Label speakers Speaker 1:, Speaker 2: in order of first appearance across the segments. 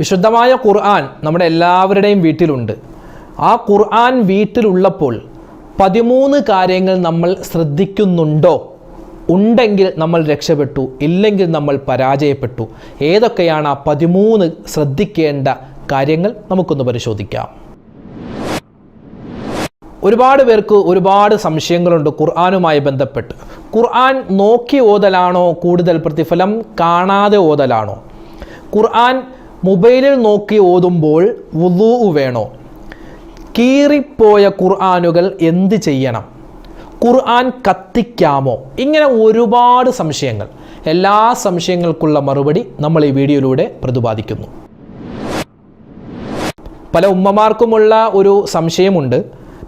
Speaker 1: വിശുദ്ധമായ ഖുർആൻ നമ്മുടെ എല്ലാവരുടെയും വീട്ടിലുണ്ട്. ആ ഖുർആൻ വീട്ടിലുള്ളപ്പോൾ പതിമൂന്ന് കാര്യങ്ങൾ നമ്മൾ ശ്രദ്ധിക്കുന്നുണ്ടോ? ഉണ്ടെങ്കിൽ നമ്മൾ രക്ഷപ്പെട്ടു ഇല്ലെങ്കിൽ നമ്മൾ പരാജയപ്പെട്ടു. ഏതൊക്കെയാണ് ആ പതിമൂന്ന് ശ്രദ്ധിക്കേണ്ട കാര്യങ്ങൾ? നമുക്കൊന്ന് പരിശോധിക്കാം. ഒരുപാട് പേർക്ക് ഒരുപാട് സംശയങ്ങളുണ്ട് ഖുർആാനുമായി ബന്ധപ്പെട്ട്. ഖുർആൻ നോക്കി ഓതലാണോ? കൂടുതൽ പ്രതിഫലം കാണാതെ ഓതലാണോ? ഖുർആൻ മൊബൈലിൽ നോക്കി ഓതുമ്പോൾ വുദൂ വേണോ? കീറിപ്പോയ ഖുർആാനുകൾ എന്ത് ചെയ്യണം? ഖുർആൻ കത്തിക്കാമോ? ഇങ്ങനെ ഒരുപാട് സംശയങ്ങൾ. എല്ലാ സംശയങ്ങൾക്കുള്ള മറുപടി നമ്മൾ ഈ വീഡിയോയിലൂടെ പ്രതിപാദിക്കുന്നു. പല ഉമ്മമാർക്കുമുള്ള ഒരു സംശയമുണ്ട്.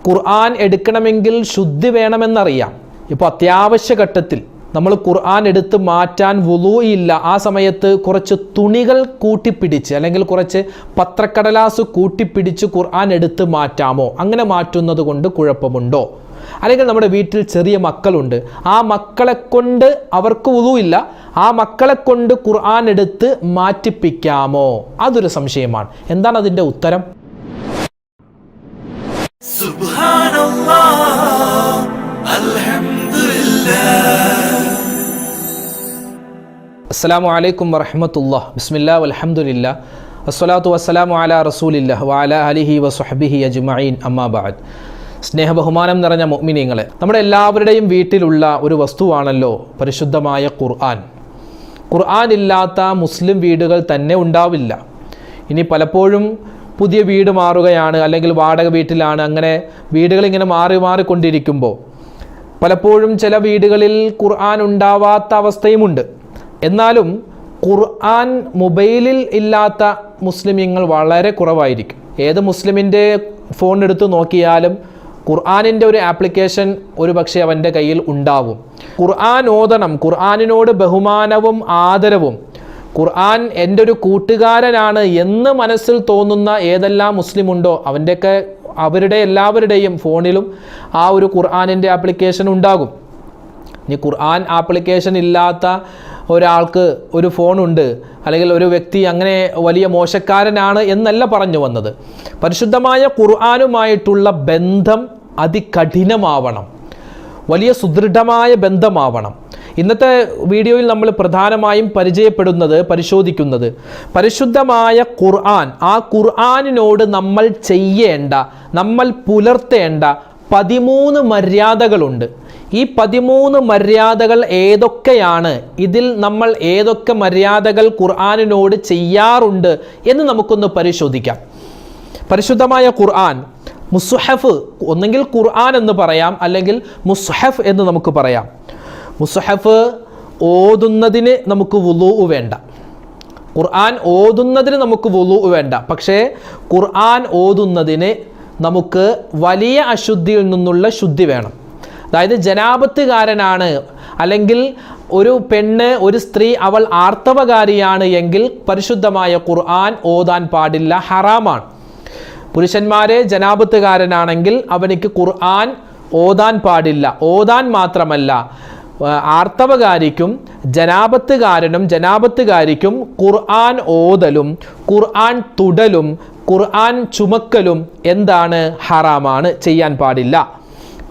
Speaker 1: ഖുർആൻ എടുക്കണമെങ്കിൽ ശുദ്ധി വേണമെന്നറിയാം. ഇപ്പോൾ അത്യാവശ്യ ഘട്ടത്തിൽ നമ്മൾ ഖുർആൻ എടുത്ത് മാറ്റാൻ വുളൂയില്ല. ആ സമയത്ത് കുറച്ച് തുണികൾ കൂട്ടിപ്പിടിച്ച് അല്ലെങ്കിൽ കുറച്ച് പത്രക്കടലാസ് കൂട്ടിപ്പിടിച്ച് ഖുർആൻ എടുത്ത് മാറ്റാമോ? അങ്ങനെ മാറ്റുന്നത് കൊണ്ട് കുഴപ്പമുണ്ടോ? അല്ലെങ്കിൽ നമ്മുടെ വീട്ടിൽ ചെറിയ മക്കളുണ്ട്. ആ മക്കളെ കൊണ്ട് അവർക്ക് ഉതുവില്ല ആ മക്കളെ കൊണ്ട് ഖുർആൻ എടുത്ത് മാറ്റിപ്പിക്കാമോ? അതൊരു സംശയമാണ്. എന്താണ് അതിന്റെ ഉത്തരം?
Speaker 2: സുബ്ഹാനല്ലാഹ് അൽഹംദുലില്ലാഹ്.
Speaker 1: അസ്സാം വലൈക്കും വറഹമത്തുള്ള ബിസ്മില്ലാ വലഹമുല്ല അസ്സലാത്തു വസ്സലാമു അല റസൂലില്ല വാല അലിഹി വസ്ഹബിഹി അജ്മീൻ അമ്മാബാദ് സ്നേഹബഹുമാനം നിറഞ്ഞ മൊമിനിങ്ങളെ നമ്മുടെ എല്ലാവരുടെയും വീട്ടിലുള്ള ഒരു വസ്തുവാണല്ലോ പരിശുദ്ധമായ ഖുർആൻ. ഖുർആൻ ഇല്ലാത്ത മുസ്ലിം വീടുകൾ തന്നെ ഉണ്ടാവില്ല. ഇനി പലപ്പോഴും പുതിയ വീട് മാറുകയാണ് അല്ലെങ്കിൽ വാടക വീട്ടിലാണ് അങ്ങനെ വീടുകൾ ഇങ്ങനെ മാറി മാറിക്കൊണ്ടിരിക്കുമ്പോൾ പലപ്പോഴും ചില വീടുകളിൽ ഖുർആൻ ഉണ്ടാവാത്ത അവസ്ഥയുമുണ്ട്. എന്നാലും ഖുർആൻ മൊബൈലിൽ ഇല്ലാത്ത മുസ്ലിമീങ്ങൾ വളരെ കുറവായിരിക്കും. ഏത് മുസ്ലിമിന്റെ ഫോൺ എടുത്ത് നോക്കിയാലും ഖുർആാനിന്റെ ഒരു ആപ്ലിക്കേഷൻ ഒരു പക്ഷേ അവന്റെ കയ്യിൽ ഉണ്ടാവും. ഖുർആൻ ഓതണം ഖുർആാനിനോട് ബഹുമാനവും ആദരവും. ഖുർആൻ എന്റെ ഒരു കൂട്ടുകാരനാണ് എന്ന് മനസ്സിൽ തോന്നുന്ന ഏതെല്ലാം മുസ്ലിം ഉണ്ടോ അവന്റെയൊക്കെ അവരുടെ എല്ലാവരുടെയും ഫോണിലും ആ ഒരു ഖുർആാനിന്റെ ആപ്ലിക്കേഷൻ ഉണ്ടാകും. ഇനി ഖുർആൻ ആപ്ലിക്കേഷൻ ഇല്ലാത്ത ഒരാൾക്ക് ഒരു ഫോണുണ്ട് അല്ലെങ്കിൽ ഒരു വ്യക്തി അങ്ങനെ വലിയ മോശക്കാരനാണ് എന്നല്ല പറഞ്ഞു വന്നത്. പരിശുദ്ധമായ ഖുർആാനുമായിട്ടുള്ള ബന്ധം അതികഠിനമാവണം. വലിയ സുദൃഢമായ ബന്ധമാവണം. ഇന്നത്തെ വീഡിയോയിൽ നമ്മൾ പ്രധാനമായും പരിചയപ്പെടുന്നത് പരിശോധിക്കുന്നത് പരിശുദ്ധമായ ഖുർആൻ. ആ ഖുർആാനിനോട് നമ്മൾ ചെയ്യേണ്ട നമ്മൾ പുലർത്തേണ്ട പതിമൂന്ന് മര്യാദകളുണ്ട്. ഈ പതിമൂന്ന് മര്യാദകൾ ഏതൊക്കെയാണ്? ഇതിൽ നമ്മൾ ഏതൊക്കെ മര്യാദകൾ ഖുർആാനിനോട് ചെയ്യാറുണ്ട് എന്ന് നമുക്കൊന്ന് പരിശോധിക്കാം. പരിശുദ്ധമായ ഖുർആൻ മുസ്ഹഫ് ഒന്നെങ്കിൽ ഖുർആൻ എന്ന് പറയാം അല്ലെങ്കിൽ മുസ്ഹഫ് എന്ന് നമുക്ക് പറയാം. മുസ്ഹഫ് ഓതുന്നതിന് നമുക്ക് വുളൂ വേണ്ട. ഖുർആൻ ഓതുന്നതിന് നമുക്ക് വുളൂ വേണ്ട. പക്ഷേ ഖുർആൻ ഓതുന്നതിന് നമുക്ക് വലിയ അശുദ്ധിയിൽ നിന്നുള്ള ശുദ്ധി വേണം. അതായത് ജനാപത്തുകാരനാണ്. അല്ലെങ്കിൽ ഒരു പെണ്ണ് ഒരു സ്ത്രീ അവൾ ആർത്തവകാരിയാണ് എങ്കിൽ പരിശുദ്ധമായ ഖുർആൻ ഓതാൻ പാടില്ല ഹറാമാണ്. പുരുഷന്മാരെ ജനാപത്തുകാരനാണെങ്കിൽ അവനിക്ക് ഖുർആൻ ഓതാൻ പാടില്ല. ഓതാൻ മാത്രമല്ല ആർത്തവകാരിക്കും ജനാപത്തുകാരനും ജനാപത്തുകാരിക്കും ഖുർആൻ ഓതലും ഖുർആൻ തുടലും ഖുർആൻ ചുമക്കലും എന്താണ്? ഹറാമാണ് ചെയ്യാൻ പാടില്ല.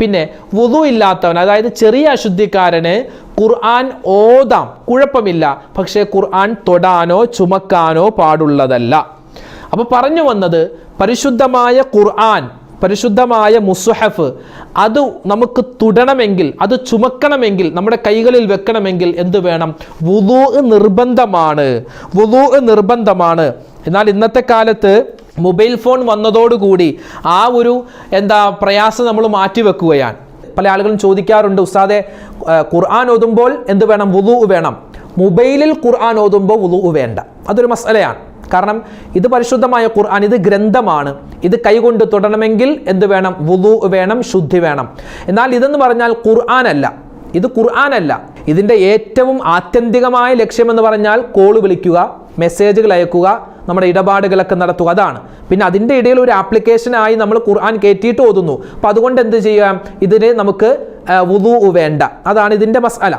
Speaker 1: പിന്നെ വുതു ഇല്ലാത്തവൻ അതായത് ചെറിയ അശുദ്ധിക്കാരന് ഖുർആൻ ഓതാം. കുഴപ്പമില്ല. പക്ഷേ ഖുർആൻ തൊടാനോ ചുമക്കാനോ പാടുള്ളതല്ല. അപ്പോൾ പറഞ്ഞു വന്നത് പരിശുദ്ധമായ ഖുർആൻ പരിശുദ്ധമായ മുസുഹഫ് അത് നമുക്ക് തുടണമെങ്കിൽ അത് ചുമക്കണമെങ്കിൽ നമ്മുടെ കൈകളിൽ വെക്കണമെങ്കിൽ എന്ത് വേണം? വുതു നിർബന്ധമാണ്. വുതു നിർബന്ധമാണ്. എന്നാൽ ഇന്നത്തെ കാലത്ത് മൊബൈൽ ഫോൺ വന്നതോടുകൂടി ആ ഒരു എന്താ പ്രയാസം നമ്മൾ മാറ്റിവെക്കുകയാണ്. പല ആളുകളും ചോദിക്കാറുണ്ട് ഉസ്താദെ ഖുർആൻ ഓതുമ്പോൾ എന്ത് വേണം? വുളു വേണം. മൊബൈലിൽ ഖുർആൻ ഓതുമ്പോൾ വുളു വേണ്ട. അതൊരു മസലയാണ് കാരണം ഇത് പരിശുദ്ധമായ ഖുർആൻ ഇത് ഗ്രന്ഥമാണ്. ഇത് കൈകൊണ്ട് തുടരണമെങ്കിൽ എന്ത് വേണം? വുളു വേണം ശുദ്ധി വേണം. എന്നാൽ ഇതെന്ന് പറഞ്ഞാൽ ഖുർആൻ അല്ല. ഇത് ഖുർആൻ അല്ല. ഇതിന്റെ ഏറ്റവും ആത്യന്തികമായ ലക്ഷ്യമെന്ന് പറഞ്ഞാൽ കോൾ വിളിക്കുക മെസ്സേജുകൾ അയക്കുക നമ്മുടെ ഇടപാടുകളൊക്കെ നടത്തുക. അതാണ്. പിന്നെ അതിന്റെ ഇടയിൽ ഒരു ആപ്ലിക്കേഷനായി നമ്മൾ ഖുർആൻ കയറ്റിയിട്ട് ഓതുന്നു. അപ്പം അതുകൊണ്ട് എന്ത് ചെയ്യാം? ഇതിന് നമുക്ക് വുതു വേണ്ട. അതാണ് ഇതിന്റെ മസാല.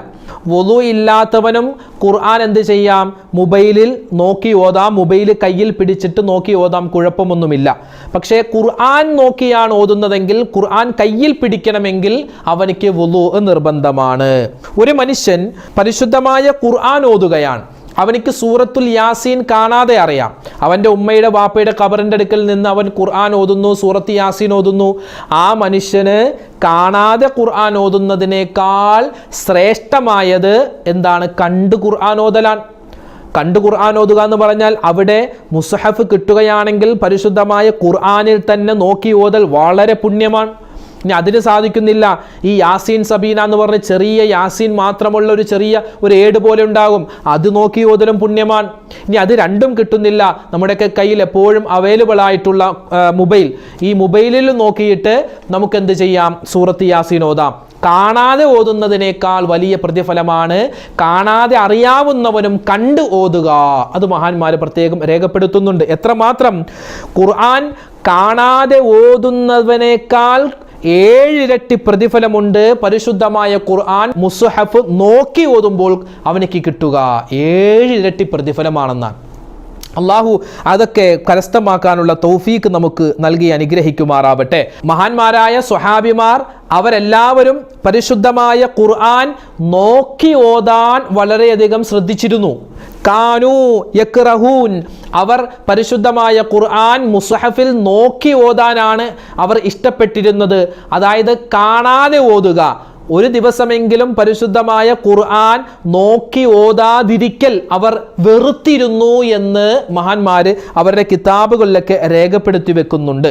Speaker 1: വുതു ഇല്ലാത്തവനും ഖുർആൻ എന്ത് ചെയ്യാം? മൊബൈലിൽ നോക്കി ഓതാം. മൊബൈൽ കയ്യിൽ പിടിച്ചിട്ട് നോക്കി ഓതാം. കുഴപ്പമൊന്നുമില്ല. പക്ഷേ ഖുർആൻ നോക്കിയാണ് ഓതുന്നതെങ്കിൽ ഖുർആൻ കയ്യിൽ പിടിക്കണമെങ്കിൽ അവനിക്ക് വുതു നിർബന്ധമാണ്. ഒരു മനുഷ്യൻ പരിശുദ്ധമായ ഖുർആൻ ഓതുകയാണ്. അവനിക്ക് സൂറത്തുൽ യാസീൻ കാണാതെ അറിയാം. അവന്റെ ഉമ്മയുടെ വാപ്പയുടെ കബറിന്റെ അടുക്കൽ നിന്ന് അവൻ ഖുർആൻ ഓതുന്നു സൂറത്ത് യാസീൻ ഓതുന്നു. ആ മനുഷ്യന് കാണാതെ ഖുർആൻ ഓതുന്നതിനേക്കാൾ ശ്രേഷ്ഠമായത് എന്താണ്? കണ്ട് ഖുർആൻ ഓതലാൻ കണ്ട് ഖുർആൻ ഓതുക എന്ന് പറഞ്ഞാൽ അവിടെ മുസഹഫ് കിട്ടുകയാണെങ്കിൽ പരിശുദ്ധമായ ഖുർആനിൽ തന്നെ നോക്കി ഓതൽ വളരെ പുണ്യമാണ്. ഇനി അതിന് സാധിക്കുന്നില്ല. ഈ യാസീൻ സബീന എന്ന് പറഞ്ഞ ചെറിയ യാസീൻ മാത്രമുള്ള ഒരു ചെറിയ ഒരു ഏട് പോലെ ഉണ്ടാകും. അത് നോക്കി ഓതലും പുണ്യമാണ് ഇനി അത് രണ്ടും കിട്ടുന്നില്ല. നമ്മുടെയൊക്കെ കയ്യിൽ എപ്പോഴും അവൈലബിൾ ആയിട്ടുള്ള മൊബൈൽ ഈ മൊബൈലിൽ നോക്കിയിട്ട് നമുക്ക് എന്ത് ചെയ്യാം? സൂറത്ത് യാസീൻ ഓതാം. കാണാതെ ഓതുന്നതിനേക്കാൾ വലിയ പ്രതിഫലമാണ് കാണാതെ അറിയാവുന്നവനും കണ്ട് ഓതുക. അത് മഹാന്മാർ പ്രത്യേകം രേഖപ്പെടുത്തുന്നുണ്ട്. എത്രമാത്രം? ഖുർആൻ കാണാതെ ഓതുന്നവനേക്കാൾ ഏഴിരട്ടി പ്രതിഫലമുണ്ട്. പരിശുദ്ധമായ ഖുർആൻ മുസ്ഹഫ് നോക്കി ഓതുമ്പോൾ അവനിക്ക് കിട്ടുക. ഏഴിരട്ടി പ്രതിഫലമാണെന്നാണ്. അള്ളാഹു അതൊക്കെ കരസ്ഥമാക്കാനുള്ള തൗഫീക്ക് നമുക്ക് നൽകി അനുഗ്രഹിക്കുമാറാവട്ടെ. മഹാന്മാരായ സ്വഹാബിമാർ അവരെല്ലാവരും പരിശുദ്ധമായ ഖുർആൻ നോക്കി ഓതാൻ വളരെയധികം ശ്രദ്ധിച്ചിരുന്നു. കാനു അവർ പരിശുദ്ധമായ ഖുർആൻ മുസഹഫിൽ നോക്കി ഓതാനാണ് അവർ ഇഷ്ടപ്പെട്ടിരുന്നത്. അതായത് കാണാതെ ഓതുക. ഒരു ദിവസമെങ്കിലും പരിശുദ്ധമായ ഖുർആൻ നോക്കി ഓതാതിരിക്കൽ അവർ വെറുത്തിരുന്നു എന്ന് മഹാന്മാര് അവരുടെ കിതാബുകളിലൊക്കെ രേഖപ്പെടുത്തി വെക്കുന്നുണ്ട്.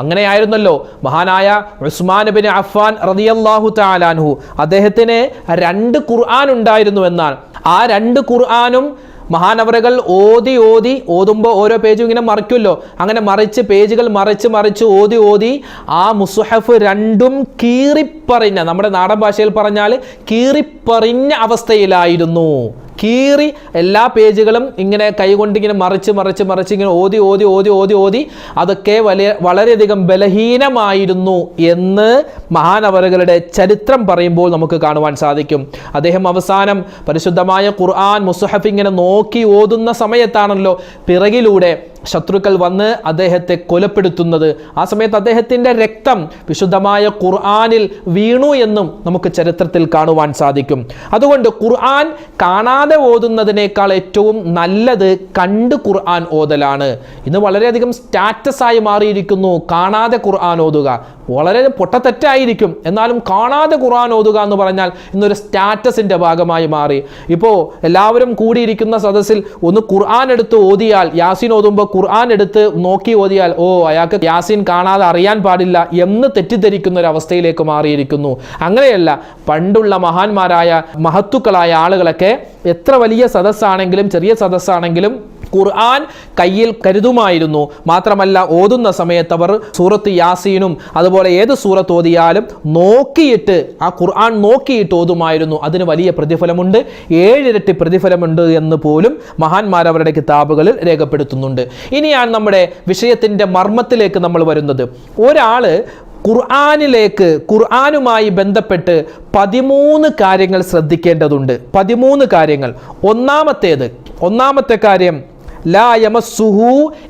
Speaker 1: അങ്ങനെയായിരുന്നല്ലോ മഹാനായ ഉസ്മാൻ ബിൻ അഫ്ഫാൻ റളിയല്ലാഹു തആലാൻഹു അദ്ദേഹത്തിന് രണ്ട് ഖുർആൻ ഉണ്ടായിരുന്നു എന്നാണ് ആ രണ്ട് ഖുർആനും മഹാനവറുകൾ ഓതി ഓതി ഓതുമ്പോൾ ഓരോ പേജും ഇങ്ങനെ മറിക്കുമല്ലോ. അങ്ങനെ മറിച്ച് പേജുകൾ മറിച്ച് മറിച്ച് ഓതി ഓതി ആ മുസുഹഫ് രണ്ടും കീറിപ്പറിഞ്ഞ നമ്മുടെ നാടൻ ഭാഷയിൽ പറഞ്ഞാൽ കീറിപ്പറിഞ്ഞ അവസ്ഥയിലായിരുന്നു. കീറി എല്ലാ പേജുകളും ഇങ്ങനെ കൈകൊണ്ട് ഇങ്ങനെ മറിച്ച് മറിച്ച് മറിച്ച് ഇങ്ങനെ ഓതി ഓതി ഓതി ഓതി ഓതി അതൊക്കെ വലിയ വളരെയധികം ബലഹീനമായിരുന്നു എന്ന് മഹാനവറുകളുടെ ചരിത്രം പറയുമ്പോൾ നമുക്ക് കാണുവാൻ സാധിക്കും. അദ്ദേഹം അവസാനം പരിശുദ്ധമായ ഖുർആൻ മുസുഹഫ് ഇങ്ങനെ നോക്കി ഓതുന്ന സമയത്താണല്ലോ പിറകിലൂടെ ശത്രുക്കൾ വന്ന് അദ്ദേഹത്തെ കൊലപ്പെടുത്തുന്നത്. ആ സമയത്ത് അദ്ദേഹത്തിന്റെ രക്തം വിശുദ്ധമായ ഖുർആാനിൽ വീണു എന്നും നമുക്ക് ചരിത്രത്തിൽ കാണുവാൻ സാധിക്കും. അതുകൊണ്ട് ഖുർആൻ കാണാതെ ഓതുന്നതിനേക്കാൾ ഏറ്റവും നല്ലത് കണ്ട് ഖുർആൻ ഓതലാണ്. ഇന്ന് വളരെയധികം സ്റ്റാറ്റസ് ആയി മാറിയിരിക്കുന്നു. കാണാതെ ഖുർആൻ ഓതുക. വളരെ പൊട്ടത്തെറ്റായിരിക്കും. എന്നാലും കാണാതെ ഖുർആൻ ഓതുക എന്ന് പറഞ്ഞാൽ ഇന്നൊരു സ്റ്റാറ്റസിന്റെ ഭാഗമായി മാറി. ഇപ്പോൾ എല്ലാവരും കൂടിയിരിക്കുന്ന സദസ്സിൽ ഒന്ന് ഖുർആൻ എടുത്ത് ഓതിയാൽ യാസീൻ ഓതുമ്പോൾ ഖുർആൻ എടുത്ത് നോക്കി ഓതിയാൽ ഓ അയാൾക്ക് യാസീൻ കാണാതെ അറിയാൻ പാടില്ല എന്ന് തെറ്റിദ്ധരിക്കുന്ന ഒരു അവസ്ഥയിലേക്ക് മാറിയിരിക്കുന്നു. അങ്ങനെയല്ല പണ്ടുള്ള മഹാന്മാരായ മഹത്തുക്കളായ ആളുകളൊക്കെ എത്ര വലിയ സദസ്സാണെങ്കിലും ചെറിയ സദസ്സാണെങ്കിലും ഖുർആൻ കയ്യിൽ കരുതുമായിരുന്നു. മാത്രമല്ല ഓതുന്ന സമയത്ത് അവർ സൂറത്ത് യാസീനും അതുപോലെ ഏത് സൂറത്ത് ഓതിയാലും നോക്കിയിട്ട് ആ ഖുർആൻ നോക്കിയിട്ട് ഓതുമായിരുന്നു. അതിന് വലിയ പ്രതിഫലമുണ്ട്. ഏഴിരട്ടി പ്രതിഫലമുണ്ട് എന്ന് പോലും മഹാന്മാർ അവരുടെ കിതാബുകളിൽ രേഖപ്പെടുത്തുന്നുണ്ട്. ഇനിയാണ് നമ്മുടെ വിഷയത്തിന്റെ മർമ്മത്തിലേക്ക് നമ്മൾ വരുന്നത്. ഒരാൾ ഖുർആാനിലേക്ക് ഖുർആാനുമായി ബന്ധപ്പെട്ട് പതിമൂന്ന് കാര്യങ്ങൾ ശ്രദ്ധിക്കേണ്ടതുണ്ട്. പതിമൂന്ന് കാര്യങ്ങൾ. ഒന്നാമത്തേത് ഒന്നാമത്തെ കാര്യം ലാ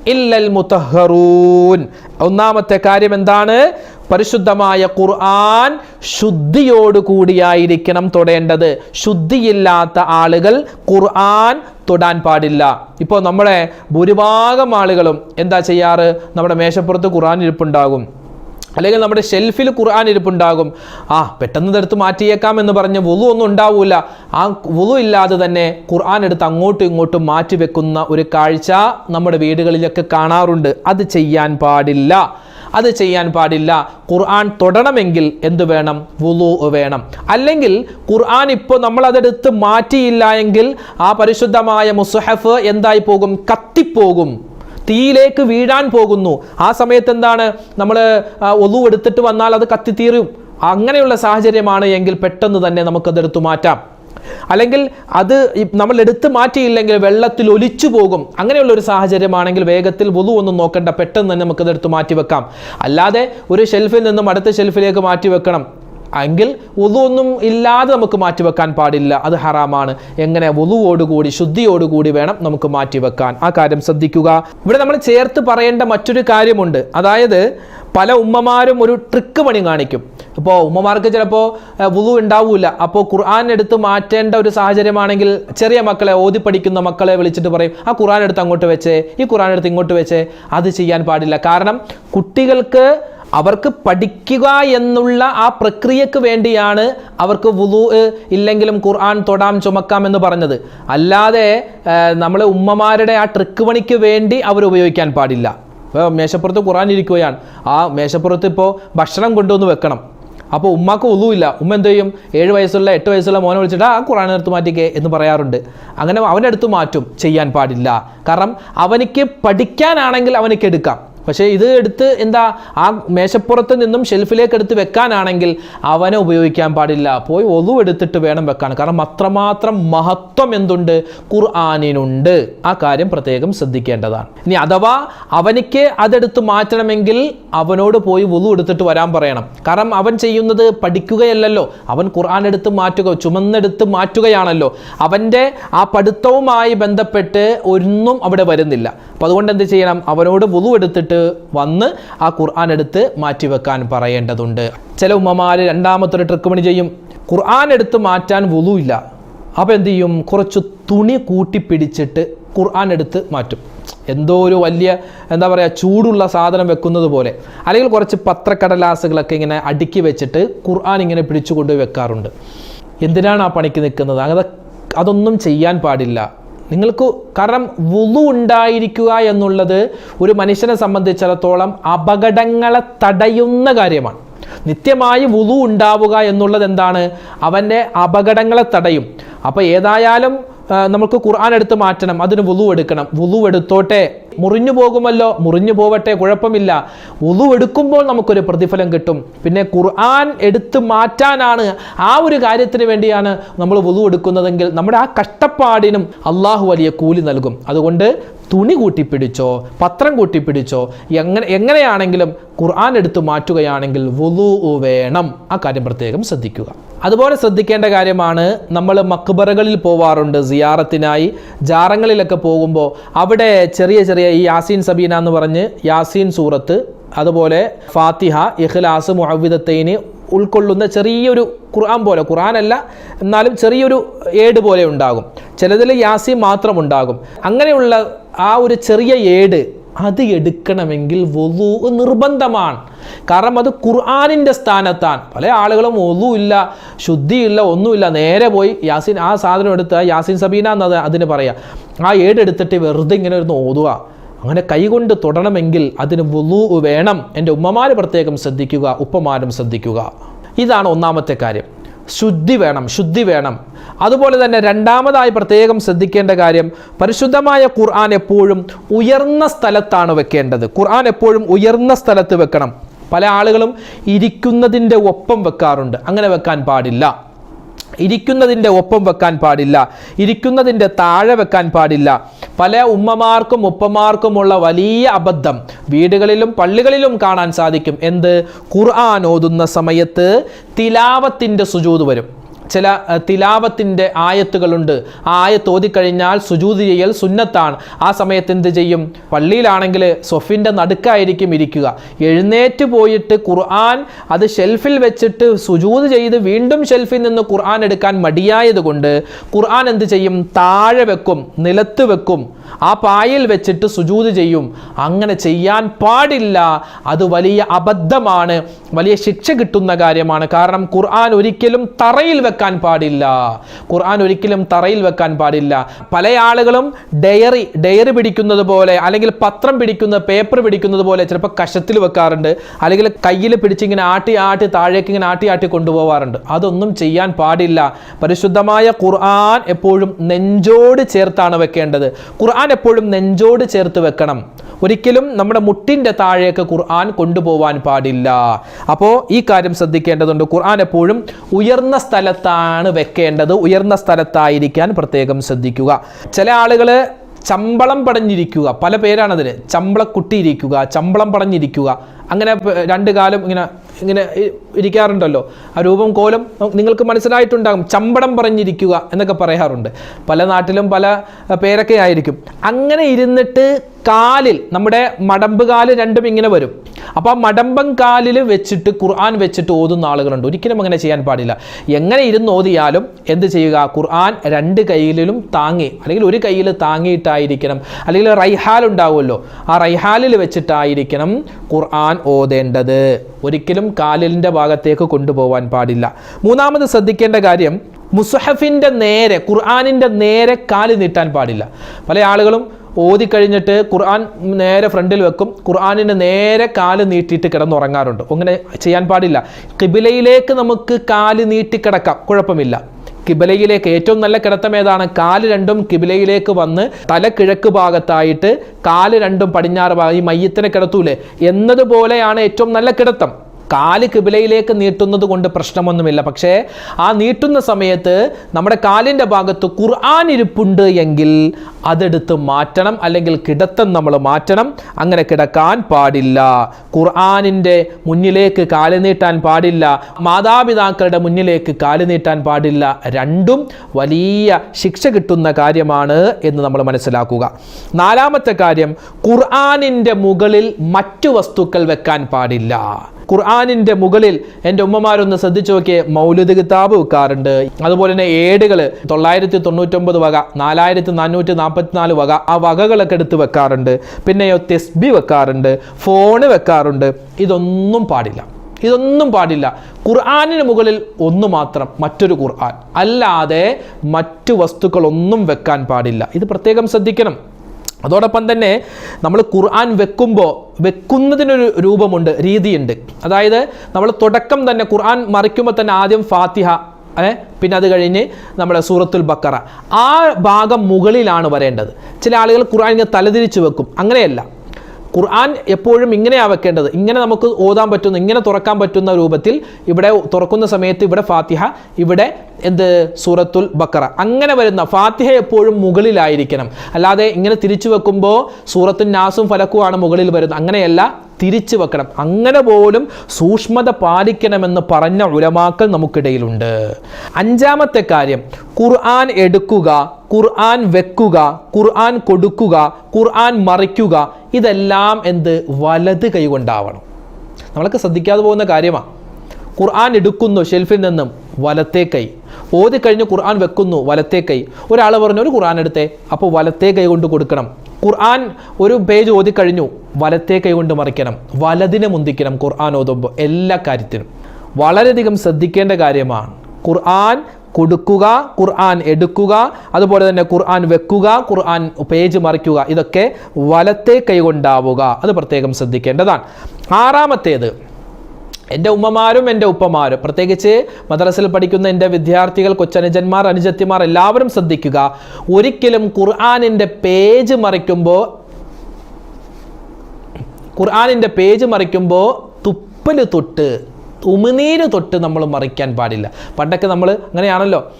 Speaker 1: ഇല്ലൽ മുത്തഹറൂൻ. ഒന്നാമത്തെ കാര്യം എന്താണ്? പരിശുദ്ധമായ ഖുർആൻ ശുദ്ധിയോട് കൂടിയായിരിക്കണം തൊടേണ്ടത്. ശുദ്ധിയില്ലാത്ത ആളുകൾ ഖുർആൻ തൊടാൻ പാടില്ല. ഇപ്പോൾ നമ്മളെ ഭൂരിഭാഗം ആളുകളും എന്താ ചെയ്യാറ്? നമ്മുടെ മേശപ്പുറത്ത് ഖുർആൻ ഇരിപ്പുണ്ടാകും. അല്ലെങ്കിൽ നമ്മുടെ ഷെൽഫിൽ ഖുർആൻ ഇരിപ്പുണ്ടാകും. ആ പെട്ടെന്ന് ഇതെടുത്ത് മാറ്റിയേക്കാം എന്ന് പറഞ്ഞ് വുളു ഒന്നും ഉണ്ടാവൂല. ആ വുളു ഇല്ലാതെ തന്നെ ഖുർആൻ എടുത്ത് അങ്ങോട്ടും ഇങ്ങോട്ടും മാറ്റി വെക്കുന്ന ഒരു കാഴ്ച നമ്മുടെ വീടുകളിലൊക്കെ കാണാറുണ്ട്. അത് ചെയ്യാൻ പാടില്ല. അത് ചെയ്യാൻ പാടില്ല. ഖുർആൻ തൊടണമെങ്കിൽ എന്ത് വേണം? വുളു വേണം. അല്ലെങ്കിൽ ഖുർആൻ ഇപ്പോൾ നമ്മൾ അതെടുത്ത് മാറ്റിയില്ല എങ്കിൽ ആ പരിശുദ്ധമായ മുസ്ഹഫ് എന്തായി പോകും കത്തിപ്പോകും. തീയിലേക്ക് വീഴാൻ പോകുന്നു. ആ സമയത്ത് എന്താണ്? നമ്മൾ ഒതു എടുത്തിട്ട് വന്നാൽ അത് കത്തിത്തീരും. അങ്ങനെയുള്ള സാഹചര്യമാണ് എങ്കിൽ പെട്ടെന്ന് തന്നെ നമുക്കതെടുത്തു മാറ്റാം. അല്ലെങ്കിൽ അത് നമ്മൾ എടുത്തു മാറ്റിയില്ലെങ്കിൽ വെള്ളത്തിൽ ഒലിച്ചു പോകും. അങ്ങനെയുള്ള ഒരു സാഹചര്യമാണെങ്കിൽ വേഗത്തിൽ വധു ഒന്നും നോക്കണ്ട. പെട്ടെന്ന് തന്നെ നമുക്കത് എടുത്ത് മാറ്റി വെക്കാം. അല്ലാതെ ഒരു ഷെൽഫിൽ നിന്നും അടുത്ത ഷെൽഫിലേക്ക് മാറ്റി വെക്കണം. എങ്കിൽ ഒന്നും ഇല്ലാതെ നമുക്ക് മാറ്റിവെക്കാൻ പാടില്ല. അത് ഹറാമാണ്. എങ്ങനെ വുളുവോടുകൂടി ശുദ്ധിയോടുകൂടി വേണം നമുക്ക് മാറ്റിവെക്കാൻ. ആ കാര്യം ശ്രദ്ധിക്കുക. ഇവിടെ നമ്മൾ ചേർത്ത് പറയേണ്ട മറ്റൊരു കാര്യമുണ്ട്. അതായത് പല ഉമ്മമാരും ഒരു ട്രിക്ക് പണി കാണിക്കും. ഇപ്പോൾ ഉമ്മമാർക്ക് ചിലപ്പോൾ വുളു ഉണ്ടാവില്ല അപ്പോൾ ഖുർആൻ എടുത്ത് മാറ്റേണ്ട ഒരു സാഹചര്യമാണെങ്കിൽ ചെറിയ മക്കളെ ഓതി പഠിക്കുന്ന മക്കളെ വിളിച്ചിട്ട് പറയും ആ ഖുർആൻ എടുത്ത് അങ്ങോട്ട് വെച്ചേ ഈ ഖുർആൻ എടുത്ത് ഇങ്ങോട്ട് വെച്ചേ. അത് ചെയ്യാൻ പാടില്ല. കാരണം കുട്ടികൾക്ക് അവർക്ക് പഠിക്കുക എന്നുള്ള ആ പ്രക്രിയക്ക് വേണ്ടിയാണ് അവർക്ക് വുളു ഇല്ലെങ്കിലും ഖുർആൻ തൊടാം ചുമക്കാം എന്ന് പറഞ്ഞത്. അല്ലാതെ നമ്മളെ ഉമ്മമാരുടെ ആ ട്രിക്ക് പണിക്ക് വേണ്ടി അവർ ഉപയോഗിക്കാൻ പാടില്ല. ഇപ്പോൾ മേശപ്പുറത്ത് ഖുർആൻ ഇരിക്കുകയാണ്. ആ മേശപ്പുറത്ത് ഇപ്പോൾ ഭക്ഷണം കൊണ്ടുവന്ന് വെക്കണം. അപ്പോൾ ഉമ്മാക്ക് ഒന്നുമില്ല ഉമ്മ എന്ത് ചെയ്യും? ഏഴ് വയസ്സുള്ള എട്ട് വയസ്സുള്ള മോനെ വിളിച്ചിട്ട് ആ ഖുറാൻ എടുത്ത് മാറ്റിക്കേ എന്ന് പറയാറുണ്ട്. അങ്ങനെ അവനെടുത്ത് മാറ്റും. ചെയ്യാൻ പാടില്ല. കാരണം അവനിക്ക് പഠിക്കാനാണെങ്കിൽ അവനിക്ക് എടുക്കാം. പക്ഷേ ഇത് എടുത്ത് എന്താ ആ മേശപ്പുറത്ത് നിന്നും ഷെൽഫിലേക്ക് എടുത്ത് വെക്കാനാണെങ്കിൽ അവനെ ഉപയോഗിക്കാൻ പാടില്ല. പോയി ഒതു എടുത്തിട്ട് വേണം വെക്കാൻ. കാരണം അത്രമാത്രം മഹത്വം എന്തുണ്ട്? ഖുർആാനിനുണ്ട്. ആ കാര്യം പ്രത്യേകം ശ്രദ്ധിക്കേണ്ടതാണ്. ഇനി അഥവാ അവനിക്ക് അതെടുത്ത് മാറ്റണമെങ്കിൽ അവനോട് പോയി ഒതു എടുത്തിട്ട് വരാൻ പറയണം. കാരണം അവൻ ചെയ്യുന്നത് പഠിക്കുകയല്ലല്ലോ. അവൻ ഖുർആൻ എടുത്ത് മാറ്റുക ചുമന്നെടുത്ത് മാറ്റുകയാണല്ലോ. അവന്റെ ആ പഠിത്തവുമായി ബന്ധപ്പെട്ട് ഒന്നും അവിടെ വരുന്നില്ല. അപ്പോൾ അതുകൊണ്ട് എന്ത് ചെയ്യണം? അവനോട് വുളു എടുത്തിട്ട് വന്ന് ആ ഖുർആൻ എടുത്ത് മാറ്റിവെക്കാൻ പറയേണ്ടതുണ്ട്. ചില ഉമ്മമാര് രണ്ടാമത്തെ ഒരു ട്രിക്ക് പണി ചെയ്യും. ഖുർആൻ എടുത്ത് മാറ്റാൻ വുളുവില്ല അപ്പോൾ എന്ത് ചെയ്യും? കുറച്ച് തുണി കൂട്ടിപ്പിടിച്ചിട്ട് ഖുർആൻ എടുത്ത് മാറ്റും. എന്തോ ഒരു വലിയ എന്താ പറയുക ചൂടുള്ള സാധനം വെക്കുന്നത് പോലെ. അല്ലെങ്കിൽ കുറച്ച് പത്രക്കടലാസുകളൊക്കെ ഇങ്ങനെ അടുക്കി വെച്ചിട്ട് ഖുർആൻ ഇങ്ങനെ പിടിച്ചുകൊണ്ട് വെക്കാറുണ്ട്. എന്തിനാണ് ആ പണിക്ക് നിൽക്കുന്നത്? അങ്ങനെ അതൊന്നും ചെയ്യാൻ പാടില്ല. നിങ്ങൾക്ക് കാരണം വുളു ഉണ്ടായിരിക്കുക എന്നുള്ളത് ഒരു മനുഷ്യനെ സംബന്ധിച്ചിടത്തോളം അപകടങ്ങളെ തടയുന്ന കാര്യമാണ്. നിത്യമായി വുളു ഉണ്ടാവുക എന്നുള്ളത് എന്താണ്? അവന്റെ അപകടങ്ങളെ തടയും. അപ്പോൾ ഏതായാലും നമുക്ക് ഖുർആൻ എടുത്ത് മാറ്റണം അതിന് വുളു എടുക്കണം. വുളു എടുത്തോട്ടെ. മുറിഞ്ഞു പോകുമല്ലോ മുറിഞ്ഞു പോവട്ടെ കുഴപ്പമില്ല. വുളു എടുക്കുമ്പോൾ നമുക്കൊരു പ്രതിഫലം കിട്ടും. പിന്നെ ഖുർആൻ എടുത്തു മാറ്റാനാണ് ആ ഒരു കാര്യത്തിന് വേണ്ടിയാണ് നമ്മൾ വുളു എടുക്കുന്നതെങ്കിൽ നമ്മുടെ ആ കഷ്ടപ്പാടിനും അള്ളാഹു വലിയ കൂലി നൽകും. അതുകൊണ്ട് തുണി കൂട്ടിപ്പിടിച്ചോ പത്രം കൂട്ടിപ്പിടിച്ചോ എങ്ങനെ എങ്ങനെയാണെങ്കിലും ഖുർആൻ എടുത്ത് മാറ്റുകയാണെങ്കിൽ വുളു വേണം. ആ കാര്യം പ്രത്യേകം ശ്രദ്ധിക്കുക. അതുപോലെ ശ്രദ്ധിക്കേണ്ട കാര്യമാണ് നമ്മൾ മക്ബറകളിൽ പോവാറുണ്ട് സിയാറത്തിനായി. ജാറങ്ങളിലൊക്കെ പോകുമ്പോൾ അവിടെ ചെറിയ ചെറിയ ഈ യാസീൻ സബീന എന്ന് പറഞ്ഞ് യാസീൻ സൂറത്ത് അതുപോലെ ഫാത്തിഹ ഇഖ്ലാസ് മുഹവിദത്തൈന് ഉൾക്കൊള്ളുന്ന ചെറിയൊരു ഖുർആൻ പോലെ ഖുർആൻ അല്ല എന്നാലും ചെറിയൊരു ഏട് പോലെ ഉണ്ടാകും. ചിലതിൽ യാസീൻ മാത്രം ഉണ്ടാകും. അങ്ങനെയുള്ള ആ ഒരു ചെറിയ ഏട് അത് എടുക്കണമെങ്കിൽ വൊതു നിർബന്ധമാണ്. കാരണം അത് ഖുർആാനിന്റെ സ്ഥാനത്താണ്. പല ആളുകളും ഒന്നു ഇല്ല ശുദ്ധിയില്ല ഒന്നുമില്ല നേരെ പോയി യാസിൻ ആ സാധനം എടുത്ത് യാസിൻ സബീന എന്നത് അതിന് പറയാം. ആ ഏട് എടുത്തിട്ട് വെറുതെ ഇങ്ങനെ ഇരുന്ന് ഓതുക. അങ്ങനെ കൈകൊണ്ട് തൊടണമെങ്കിൽ അതിന് വുളു വേണം. എന്റെ ഉമ്മമാർ പ്രത്യേകം ശ്രദ്ധിക്കുക ഉപ്പമാരും ശ്രദ്ധിക്കുക. ഇതാണ് ഒന്നാമത്തെ കാര്യം. ശുദ്ധി വേണം ശുദ്ധി വേണം. അതുപോലെ തന്നെ രണ്ടാമതായി പ്രത്യേകം ശ്രദ്ധിക്കേണ്ട കാര്യം പരിശുദ്ധമായ ഖുർആൻ എപ്പോഴും ഉയർന്ന സ്ഥലത്താണ് വെക്കേണ്ടത്. ഖുർആൻ എപ്പോഴും ഉയർന്ന സ്ഥലത്ത് വെക്കണം. പല ആളുകളും ഇരിക്കുന്നതിന്റെ ഒപ്പം വെക്കാറുണ്ട്. അങ്ങനെ വെക്കാൻ പാടില്ല. ഇരിക്കുന്നതിന്റെ ഒപ്പം വെക്കാൻ പാടില്ല ഇരിക്കുന്നതിന്റെ താഴെ വെക്കാൻ പാടില്ല. പല ഉമ്മമാർക്കും ഉപ്പമാർക്കുമുള്ള വലിയ അബദ്ധം വീടുകളിലും പള്ളികളിലും കാണാൻ സാധിക്കും. എന്ത്? ഖുർആൻ ഓതുന്ന സമയത്ത് തിലാവത്തിന്റെ സുജൂത് വരും. ചില തിലാവത്തിന്റെ ആയത്തുകളുണ്ട്. ആ ആയത്ത് ഓതിക്കഴിഞ്ഞാൽ സുജൂത് ചെയ്യൽ സുന്നത്താണ്. ആ സമയത്ത് എന്ത് ചെയ്യും? പള്ളിയിലാണെങ്കിൽ സൊഫിന്റെ നടുക്കായിരിക്കും ഇരിക്കുക. എഴുന്നേറ്റ് പോയിട്ട് ഖുർആൻ അത് ഷെൽഫിൽ വെച്ചിട്ട് സുജൂത് ചെയ്ത് വീണ്ടും ഷെൽഫിൽ നിന്ന് ഖുർആൻ എടുക്കാൻ മടിയായതുകൊണ്ട് ഖുർആൻ എന്ത് ചെയ്യും? താഴെ വെക്കും നിലത്ത് വെക്കും. ആ പായയിൽ വെച്ചിട്ട് സുജൂത് ചെയ്യും. അങ്ങനെ ചെയ്യാൻ പാടില്ല. അത് വലിയ അബദ്ധമാണ്. വലിയ ശിക്ഷ കിട്ടുന്ന കാര്യമാണ്. കാരണം ഖുർആൻ ഒരിക്കലും തറയിൽ വെക്കാൻ പാടില്ല. ഖുർആൻ ഒരിക്കലും തറയിൽ വെക്കാൻ പാടില്ല. പല ആളുകളും ഡയറി ഡയറി പിടിക്കുന്നത് പോലെ അല്ലെങ്കിൽ പത്രം പിടിക്കുന്ന പേപ്പർ പിടിക്കുന്നത് പോലെ ചിലപ്പോൾ കഷത്തിൽ വെക്കാറുണ്ട്. അല്ലെങ്കിൽ കയ്യിൽ പിടിച്ചിങ്ങനെ ആട്ടി ആട്ടി താഴേക്ക് ഇങ്ങനെ ആട്ടി ആട്ടി കൊണ്ടുപോകാറുണ്ട് അതൊന്നും ചെയ്യാൻ പാടില്ല. പരിശുദ്ധമായ ഖുർആൻ എപ്പോഴും നെഞ്ചോട് ചേർത്താണ് വെക്കേണ്ടത്. ഖുർആൻ എപ്പോഴും നെഞ്ചോട് ചേർത്ത് വെക്കണം. ഒരിക്കലും നമ്മുടെ മുട്ടിന്റെ താഴേക്ക് ഖുർആൻ കൊണ്ടുപോവാൻ പാടില്ല. അപ്പോൾ ഈ കാര്യം ശ്രദ്ധിക്കേണ്ടതുണ്ട്. ഖുർആൻ എപ്പോഴും ഉയർന്ന സ്ഥലത്താണ് വെക്കേണ്ടത്. ഉയർന്ന സ്ഥലത്തായിരിക്കാൻ പ്രത്യേകം ശ്രദ്ധിക്കുക. ചില ആളുകൾ ചമ്പളം പടഞ്ഞിരിക്കുക. പല പേരാണതിന് ചമ്പളക്കുട്ടിയിരിക്കുക ചമ്പളം പടഞ്ഞിരിക്കുക. അങ്ങനെ രണ്ട് കാലം ഇങ്ങനെ ഇങ്ങനെ ഇരിക്കാറുണ്ടല്ലോ. ആ രൂപം കോലം നിങ്ങൾക്ക് മനസ്സിലായിട്ടുണ്ടാകും. ചമ്പടം പറഞ്ഞിരിക്കുക എന്നൊക്കെ പറയാറുണ്ട്. പല നാട്ടിലും പല പേരൊക്കെ ആയിരിക്കും. അങ്ങനെ ഇരുന്നിട്ട് കാലിൽ നമ്മുടെ മടമ്പ് കാൽ രണ്ടും ഇങ്ങനെ വരും. അപ്പോൾ ആ മടമ്പം കാലിൽ വെച്ചിട്ട് ഖുർആൻ വെച്ചിട്ട് ഓതുന്ന ആളുകളുണ്ട്. ഒരിക്കലും അങ്ങനെ ചെയ്യാൻ പാടില്ല. എങ്ങനെ ഇരുന്ന് ഓതിയാലും എന്ത് ചെയ്യുക? ഖുർആൻ രണ്ട് കയ്യിലും താങ്ങി അല്ലെങ്കിൽ ഒരു കയ്യിൽ താങ്ങിയിട്ടായിരിക്കണം. അല്ലെങ്കിൽ റൈഹാൽ ഉണ്ടാവുമല്ലോ. ആ റൈഹാലിൽ വെച്ചിട്ടായിരിക്കണം ഖുർആൻ ഓതേണ്ടത് ഒരിക്കലും കാലിലിന്റെ ഭാഗത്തേക്ക് കൊണ്ടുപോകാൻ പാടില്ല. മൂന്നാമത് ശ്രദ്ധിക്കേണ്ട കാര്യം മുസഹഫിന്റെ നേരെ ഖുർആാനിന്റെ നേരെ കാൽ നീട്ടാൻ പാടില്ല. പല ആളുകളും ഓതി കഴിഞ്ഞിട്ട് ഖുർആൻ നേരെ ഫ്രണ്ടിൽ വെക്കും ഖുർആാനിന് നേരെ കാൽ നീട്ടിയിട്ട് കിടന്നുറങ്ങാറുണ്ട്. അങ്ങനെ ചെയ്യാൻ പാടില്ല. കിബിലയിലേക്ക് നമുക്ക് കാൽ നീട്ടി കിടക്കാം കുഴപ്പമില്ല. കിബിലയിലേക്ക് ഏറ്റവും നല്ല കിടത്തം ഏതാണ്? കാൽ രണ്ടും കിബിലയിലേക്ക് വന്ന് തല കിഴക്ക് ഭാഗത്തായിട്ട് കാൽ രണ്ടും പടിഞ്ഞാറ് ഭാഗം ഈ മയ്യത്തിനെ കിടത്തൂലേ? എന്നതുപോലെയാണ് ഏറ്റവും നല്ല കിടത്തം. കാൽ കിബിലയിലേക്ക് നീട്ടുന്നത് കൊണ്ട് പ്രശ്നമൊന്നുമില്ല. പക്ഷേ ആ നീട്ടുന്ന സമയത്ത് നമ്മുടെ കാലിന്റെ ഭാഗത്ത് ഖുർആൻ ഇരിപ്പുണ്ട് എങ്കിൽ അതെടുത്ത് മാറ്റണം. അല്ലെങ്കിൽ കിടത്തം നമ്മൾ മാറ്റണം. അങ്ങനെ കിടക്കാൻ പാടില്ല. ഖുർആാനിന്റെ മുന്നിലേക്ക് കാൽ നീട്ടാൻ പാടില്ല. മാതാപിതാക്കളുടെ മുന്നിലേക്ക് കാൽ നീട്ടാൻ പാടില്ല. രണ്ടും വലിയ ശിക്ഷ കിട്ടുന്ന കാര്യമാണ് എന്ന് നമ്മൾ മനസ്സിലാക്കുക. നാലാമത്തെ കാര്യം ഖുർആാനിന്റെ മുകളിൽ മറ്റു വസ്തുക്കൾ വെക്കാൻ പാടില്ല. ഖുർആാനിന്റെ മുകളിൽ എന്റെ ഉമ്മമാരൊന്ന് ശ്രദ്ധിച്ചു നോക്കിയ മൗലിദ് കിതാബ് വെക്കാറുണ്ട് അതുപോലെ തന്നെ ഏടുകൾ തൊള്ളായിരത്തി തൊണ്ണൂറ്റൊമ്പത് വക നാലായിരത്തി നാനൂറ്റി നാൽപ്പത്തിനാല് വക ആ വകകളൊക്കെ എടുത്ത് വെക്കാറുണ്ട്. പിന്നെയോ തെസ്ബി വെക്കാറുണ്ട് ഫോണ് വെക്കാറുണ്ട്. ഇതൊന്നും പാടില്ല. ഇതൊന്നും പാടില്ല. ഖുർആാനിന് മുകളിൽ ഒന്ന് മാത്രം മറ്റൊരു ഖുർആൻ. അല്ലാതെ മറ്റു വസ്തുക്കളൊന്നും വെക്കാൻ പാടില്ല. ഇത് പ്രത്യേകം ശ്രദ്ധിക്കണം. അതോടൊപ്പം തന്നെ നമ്മൾ ഖുർആൻ വെക്കുമ്പോൾ വെക്കുന്നതിനൊരു രൂപമുണ്ട് രീതിയുണ്ട്. അതായത് നമ്മൾ തുടക്കം തന്നെ ഖുർആൻ മറിക്കുമ്പോൾ തന്നെ ആദ്യം ഫാത്തിഹ ഏ പിന്നെ അത് കഴിഞ്ഞ് നമ്മുടെ സൂറത്തുൽ ബക്കറ. ആ ഭാഗം മുകളിലാണ് വരേണ്ടത്. ചില ആളുകൾ ഖുർആൻ ഇങ്ങനെ തലതിരിച്ച് വെക്കും. അങ്ങനെയല്ല. ഖുർആൻ എപ്പോഴും ഇങ്ങനെയാണ് വെക്കേണ്ടത്. ഇങ്ങനെ നമുക്ക് ഓതാൻ പറ്റുന്ന ഇങ്ങനെ തുറക്കാൻ പറ്റുന്ന രൂപത്തിൽ ഇവിടെ തുറക്കുന്ന സമയത്ത് ഇവിടെ ഫാത്തിഹ ഇവിടെ എന്ത്? സൂറത്തുൽ ബക്കറ. അങ്ങനെ വരുന്ന ഫാത്തിഹ എപ്പോഴും മുകളിലായിരിക്കണം. അല്ലാതെ ഇങ്ങനെ തിരിച്ചു വെക്കുമ്പോൾ സൂറത്തുൽ നാസും ഫലക്കുമാണ് മുകളിൽ വരുന്നത്. അങ്ങനെയല്ല തിരിച്ചു വെക്കണം. അങ്ങനെ പോലും സൂക്ഷ്മത പാലിക്കണമെന്ന് പറഞ്ഞ ഉലമാക്കൾ നമുക്കിടയിലുണ്ട്. അഞ്ചാമത്തെ കാര്യം ഖുർആൻ എടുക്കുക ഖുർആൻ വെക്കുക ഖുർആൻ കൊടുക്കുക ഖുർആൻ മറിക്കുക ഇതെല്ലാം എന്ത്? വലത് കൈകൊണ്ടാവണം നമ്മളൊക്കെ ശ്രദ്ധിക്കാതെ പോകുന്ന കാര്യമാണ് ഖുർആൻ എടുക്കുന്നു ഷെൽഫിൽ നിന്നും വലത്തേ കൈ. ഓതി കഴിഞ്ഞ് ഖുർആൻ വെക്കുന്നു വലത്തേ കൈ. ഒരാൾ പറഞ്ഞു ഒരു ഖുർആൻ എടുത്തേ. അപ്പോൾ വലത്തേ കൈ കൊണ്ട് കൊടുക്കണം. ഖുർആൻ ഒരു പേജ് ഓതി കഴിഞ്ഞു വലത്തേ കൈ കൊണ്ട് മറിക്കണം. വലതിനെ മുന്തിക്കണം ഖുർആൻ ഓതുമ്പോൾ എല്ലാ കാര്യത്തിനും. വളരെയധികം ശ്രദ്ധിക്കേണ്ട കാര്യമാണ്. ഖുർആൻ കൊടുക്കുക ഖുർആൻ എടുക്കുക അതുപോലെ തന്നെ ഖുർആൻ വെക്കുക ഖുർആൻ പേജ് മറിക്കുക ഇതൊക്കെ വലത്തേ കൈകൊണ്ടാവുക അത് പ്രത്യേകം ശ്രദ്ധിക്കേണ്ടതാണ്. ആറാമത്തേത് എന്റെ ഉമ്മമാരും എന്റെ ഉപ്പമാരും. പ്രത്യേകിച്ച് മദ്രസിൽ പഠിക്കുന്ന എന്റെ വിദ്യാർത്ഥികൾ കൊച്ചനുജന്മാർ അനുജത്തിമാർ എല്ലാവരും ശ്രദ്ധിക്കുക. ഒരിക്കലും ഖുർആാനിന്റെ പേജ് മറിക്കുമ്പോൾ ഖുർആാനിന്റെ പേജ് മറിക്കുമ്പോൾ തുപ്പൽ തൊട്ട് ഉമിനീര് തൊട്ട് നമ്മൾ മറിക്കാൻ പാടില്ല. പണ്ടൊക്കെ നമ്മൾ അങ്ങനെയാണല്ലോ.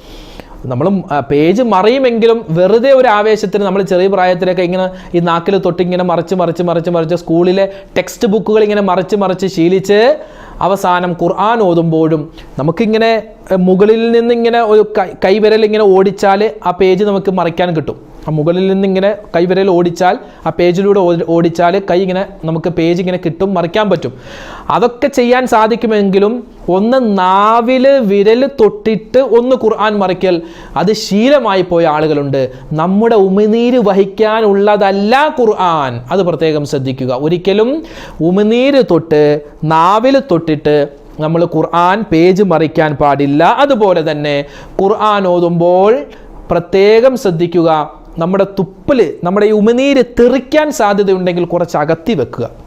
Speaker 1: നമ്മൾ പേജ് മറിയുമെങ്കിലും വെറുതെ ഒരു ആവേശത്തിന് നമ്മൾ ചെറിയ പ്രായത്തിലൊക്കെ ഇങ്ങനെ ഈ നാക്കിൽ തൊട്ടിങ്ങനെ മറിച്ച് മറിച്ച് മറിച്ച് മറിച്ച് സ്കൂളിലെ ടെക്സ്റ്റ് ബുക്കുകൾ ഇങ്ങനെ മറിച്ച് മറിച്ച് ശീലിച്ച് അവസാനം ഖുർആൻ ഓതുമ്പോഴും നമുക്കിങ്ങനെ മുകളിൽ നിന്നിങ്ങനെ ഒരു കൈവിരൽ ഇങ്ങനെ ഓടിച്ചാൽ ആ പേജ് നമുക്ക് മറിക്കാൻ കിട്ടും. ആ മുകളിൽ നിന്നിങ്ങനെ കൈവിരൽ ഓടിച്ചാൽ ആ പേജിലൂടെ ഓടിച്ചാൽ കൈ ഇങ്ങനെ നമുക്ക് പേജ് ഇങ്ങനെ കിട്ടും മറിക്കാൻ പറ്റും. അതൊക്കെ ചെയ്യാൻ സാധിക്കുമെങ്കിലും ഒന്ന് നാവിൽ വിരൽ തൊട്ടിട്ട് ഒന്ന് ഖുർആൻ മറിക്കൽ. അത് ശീലമായി പോയ ആളുകളുണ്ട്. നമ്മുടെ ഉമിനീര് വഹിക്കാനുള്ളതല്ല ഖുർആൻ. അത് പ്രത്യേകം ശ്രദ്ധിക്കുക. ഒരിക്കലും ഉമിനീര് തൊട്ട് നാവിൽ തൊട്ടിട്ട് നമ്മൾ ഖുർആൻ പേജ് മറിക്കാൻ പാടില്ല. അതുപോലെ തന്നെ ഖുർആൻ ഓതുമ്പോൾ പ്രത്യേകം ശ്രദ്ധിക്കുക. നമ്മുടെ തുപ്പൽ നമ്മുടെ ഈ ഉമിനീര് തെറിക്കാൻ സാധ്യതയുണ്ടെങ്കിൽ കുറച്ച് അകത്തി വെക്കുക.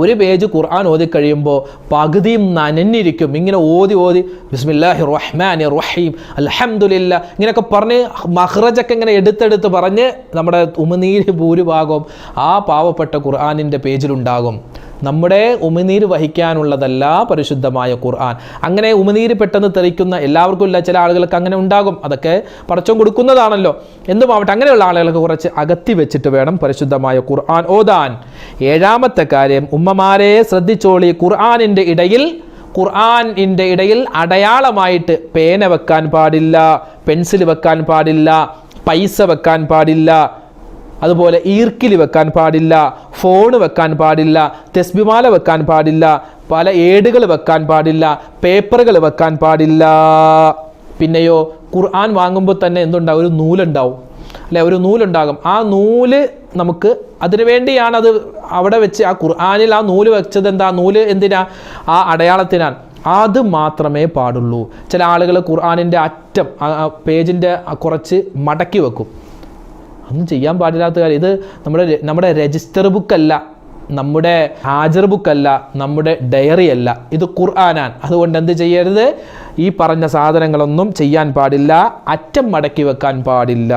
Speaker 1: ഒരു പേജ് ഖുർആൻ ഓതി കഴിയുമ്പോൾ പകുതിയും നനഞ്ഞിരിക്കും. ഇങ്ങനെ ഓതി ഓതി ബിസ്മില്ലാഹി റഹ്മാൻ റഹീം അലഹമുല്ല ഇങ്ങനെയൊക്കെ പറഞ്ഞ് മഹ്റജൊക്കെ ഇങ്ങനെ എടുത്തെടുത്ത് പറഞ്ഞ് നമ്മുടെ ഉമനീര് ഭൂരിഭാഗവും ആ പാവപ്പെട്ട ഖുർആാനിന്റെ പേജിലുണ്ടാകും. നമ്മുടെ ഉമിനീര് വഹിക്കാനുള്ളതല്ല പരിശുദ്ധമായ ഖുർആൻ. അങ്ങനെ ഉമിനീര് പെട്ടെന്ന് തെറിക്കുന്ന എല്ലാവർക്കും ഇല്ല ചില ആളുകൾക്ക് അങ്ങനെ ഉണ്ടാകും. അതൊക്കെ പടച്ചം കൊടുക്കുന്നതാണല്ലോ. എന്തുമാവട്ടെ അങ്ങനെയുള്ള ആളുകൾക്ക് കുറച്ച് അകത്തി വെച്ചിട്ട് വേണം പരിശുദ്ധമായ ഖുർആൻ ഓതാൻ. ഏഴാമത്തെ കാര്യം ഉമ്മമാരെ ശ്രദ്ധിച്ചോളി. ഖുർആാനിന്റെ ഇടയിൽ ഖുർആാനിന്റെ ഇടയിൽ അടയാളമായിട്ട് പേന വെക്കാൻ പാടില്ല പെൻസിൽ വെക്കാൻ പാടില്ല പൈസ വെക്കാൻ പാടില്ല അതുപോലെ ഈർക്കിൽ വെക്കാൻ പാടില്ല ഫോൺ വെക്കാൻ പാടില്ല തെസ്ബിമാല വെക്കാൻ പാടില്ല പല ഏടുകൾ വെക്കാൻ പാടില്ല പേപ്പറുകൾ വെക്കാൻ പാടില്ല. പിന്നെയോ ഖുർആൻ വാങ്ങുമ്പോൾ തന്നെ എന്തുണ്ടാവും? ഒരു നൂലുണ്ടാവും. അല്ലെ? ഒരു നൂലുണ്ടാകും. ആ നൂൽ നമുക്ക് അതിനു വേണ്ടിയാണ് അത് അവിടെ വെച്ച് ആ ഖുർആാനിൽ ആ നൂൽ വെച്ചത് എന്താ? നൂൽ എന്തിനാ? ആ അടയാളത്തിനാണ്. അത് മാത്രമേ പാടുള്ളൂ. ചില ആളുകൾ ഖുർആാനിന്റെ അറ്റം പേജിന്റെ കുറച്ച് മടക്കി വെക്കും. ഒന്നും ചെയ്യാൻ പാടില്ലാത്ത കാര്യം. ഇത് നമ്മുടെ നമ്മുടെ രജിസ്റ്റർ ബുക്കല്ല നമ്മുടെ ഹാജർ ബുക്കല്ല നമ്മുടെ ഡയറി അല്ല. ഇത് ഖുർആനാൻ അതുകൊണ്ട് എന്ത് ചെയ്യരുത്? ഈ പറഞ്ഞ സാധനങ്ങളൊന്നും ചെയ്യാൻ പാടില്ല. അറ്റം മടക്കി വെക്കാൻ പാടില്ല.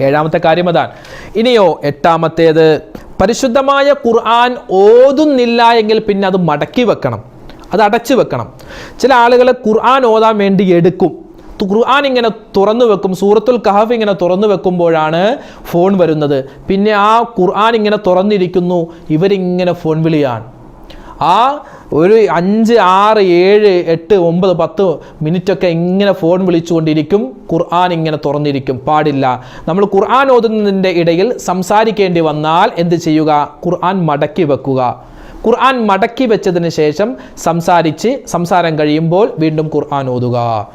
Speaker 1: ഏഴാമത്തെ കാര്യം അതാണ്. ഇനിയോ എട്ടാമത്തേത് പരിശുദ്ധമായ ഖുർആൻ ഓതുന്നില്ല എങ്കിൽ പിന്നെ അത് മടക്കി വെക്കണം. അത് അടച്ചു വെക്കണം. ചില ആളുകൾ ഖുർആൻ ഓതാൻ വേണ്ടി എടുക്കും. ഖുർആൻ ഇങ്ങനെ തുറന്നു വെക്കും സൂറത്തുൽ കഹഫ് ഇങ്ങനെ തുറന്നു വെക്കുമ്പോഴാണ് ഫോൺ വരുന്നത്. പിന്നെ ആ ഖുർആൻ ഇങ്ങനെ തുറന്നിരിക്കുന്നു ഇവരിങ്ങനെ ഫോൺ വിളിയാണ്. ആ ഒരു അഞ്ച് ആറ് ഏഴ് എട്ട് ഒമ്പത് പത്ത് മിനിറ്റൊക്കെ ഇങ്ങനെ ഫോൺ വിളിച്ചുകൊണ്ടിരിക്കും. ഖുർആൻ ഇങ്ങനെ തുറന്നിരിക്കും. പാടില്ല. നമ്മൾ ഖുർആൻ ഓതുന്നതിന്റെ ഇടയിൽ സംസാരിക്കേണ്ടി വന്നാൽ എന്ത് ചെയ്യുക? ഖുർആൻ മടക്കി വെക്കുക. ഖുർആൻ മടക്കി വെച്ചതിന് ശേഷം സംസാരിച്ച് സംസാരം കഴിയുമ്പോൾ വീണ്ടും ഖുർആൻ ഓതുക.